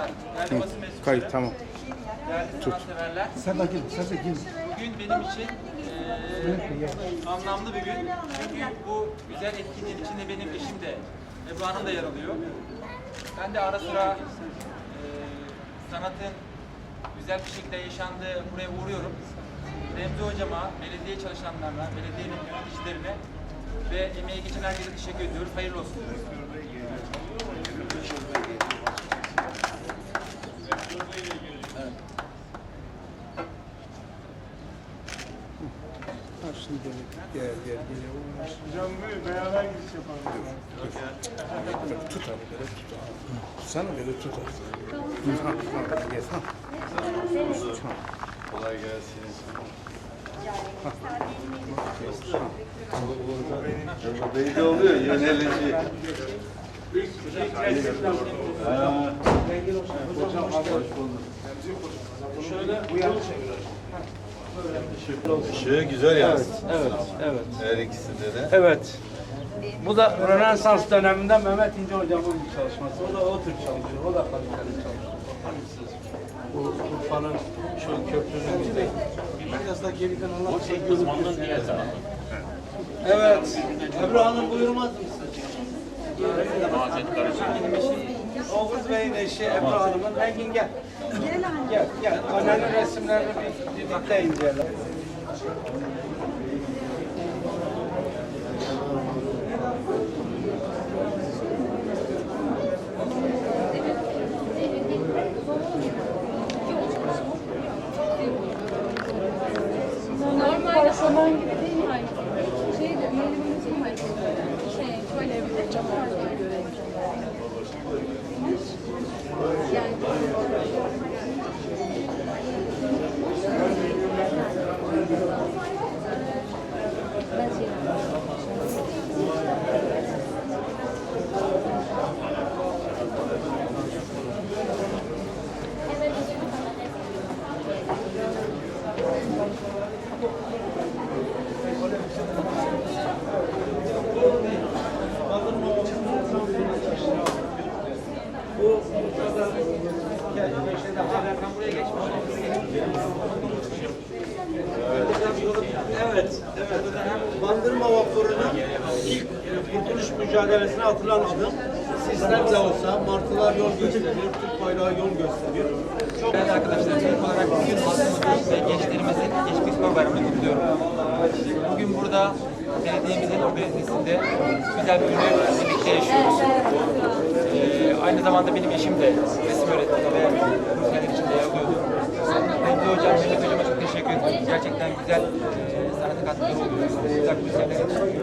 Arkadaşlar, değerli basın mensupları, Kayıt tamam. değerli sanatseverler, Sen de gel, sen de gel. bugün benim için eee, anlamlı bir gün. Çünkü bu güzel etkinliğin içinde benim eşim de, Ebru Hanım da yer alıyor. Ben de ara sıra eee, sanatın güzel bir şekilde yaşandığı buraya uğruyorum. Remzi Hocama, belediye çalışanlarına, belediyenin yöneticilerine ve emeği geçen herkese teşekkür ediyoruz. Hayırlı olsun. Şimdi gel, gel, gel. Hocam buyur beraber giriş yapalım. Böyle Tut abi, böyle tut. Tutsana böyle tut abi. Ha, gel. Ha. Kolay gelsin. Belli oluyor yönelici. Ha. Hoş Işığı güzel yansın. Evet, evet. Her ikisinde de. Evet. Bu da Rönesans döneminde Mehmet İnce hocamın bir çalışması. O da o tür çalışıyor. O da kaliteli çalışıyor. Hangisi? Bu Urfa'nın şu köprünün gibi. Biraz da geriden Allah şey Evet. Ebru Hanım buyurmaz mısın? Oğuz Bey'in eşi Ebru Hanım'ın Engin gel. Gel, gel. Annenin resimlerini bir birlikte inceleyelim. Normal saman gibi değil mi? Aynı. Şey de yerimimiz mi? Şey, şöyle bir de çok fazla Yani ben şey Evet, evet. Bandırma Vapuru'nun ilk kurtuluş mücadelesine atılan adım sistemle olsa martılar yol gösteriyor, Türk bayrağı yol gösteriyor. Çok Değerli arkadaşlar, ilk olarak bugün ve gençlerimizin Gençlik Spor Bayramı'nı kutluyorum. Bugün burada belediyemizin organizasında güzel bir günü birlikte yaşıyoruz. Aynı zamanda benim eşim de resim öğretmeni ve kursiyeler içinde yer alıyordu. Remzi Hocam, Mehmet Hocam'a çok teşekkür ederim. Gerçekten güzel e, sanata katkıları oluyor. Güzel kursiyerler yetiştiriyor.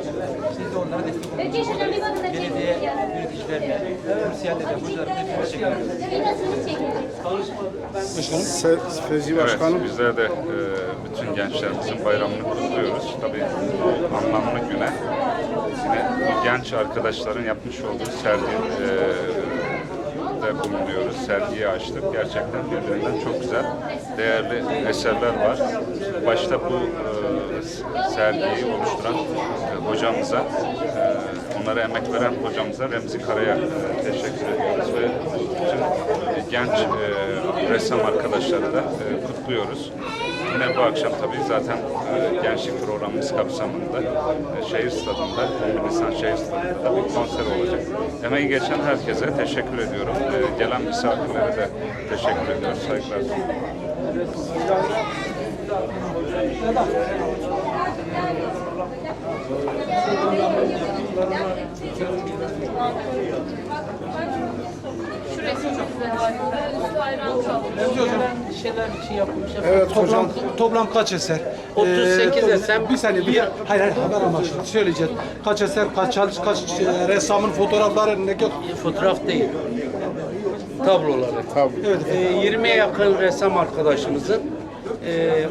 Biz de onlara destek oluyoruz. Belediye yöneticilerine, kursiyerlerine, hocalarına hepsine teşekkür ederiz. Se- Fevzi Başkanım. Evet, bizler de e, bütün gençlerimizin bayramını kutluyoruz. Tabii anlamlı güne yine bu genç arkadaşların yapmış olduğu sergi e, de bulunuyoruz. Sergiyi açtık. Gerçekten birbirinden çok güzel, değerli eserler var. Başta bu e, sergiyi oluşturan e, hocamıza, e, onlara emek veren hocamıza Remzi Kara'ya e, teşekkür ediyoruz ve bütün genç e, ressam arkadaşları da e, kutluyoruz. Yine bu akşam tabii zaten e, gençlik programımız kapsamında e, şehir stadında, 11 Nisan şehir stadında da bir konser olacak. Emeği geçen herkese teşekkür ediyorum. E, gelen misafirlere de teşekkür ediyoruz. Saygılar sunuyorum. şu resim çok güzel. Üstü ayran kaplı. Şeyler için yapılmış. Evet Toplam, hocam. toplam kaç eser? 38 Ee, eser. Bir saniye, bir, hayır hayır haber amaçlı söyleyeceğiz. Kaç eser, kaç çalış, kaç e, ressamın fotoğrafları, ne kadar? Fotoğraf değil. Tabloları. Tabii. Evet. Ee, 20'ye yakın ressam arkadaşımızın e,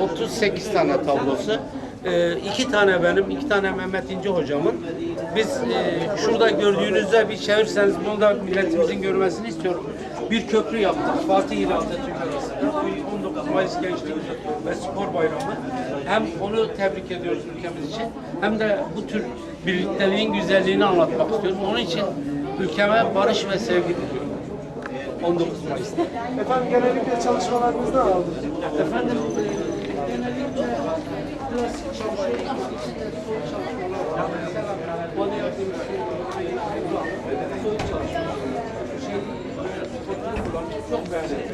ot- 38 tane tablosu. E, iki tane benim, iki tane Mehmet İnce hocamın. Biz e, şurada gördüğünüzde bir çevirseniz bunu da milletimizin görmesini istiyorum. Bir köprü yaptık. Fatih ile Atatürk arasında. Bu 19 Mayıs Gençlik ve Spor Bayramı. Hem onu tebrik ediyoruz ülkemiz için hem de bu tür birlikteliğin güzelliğini anlatmak istiyoruz. Onun için ülkeme barış ve sevgi diliyorum. 19 Mayıs'ta. Efendim genellikle çalışmalarınızda aldı. Efendim e, genellikle klasik çalışmalar, çok beğendim.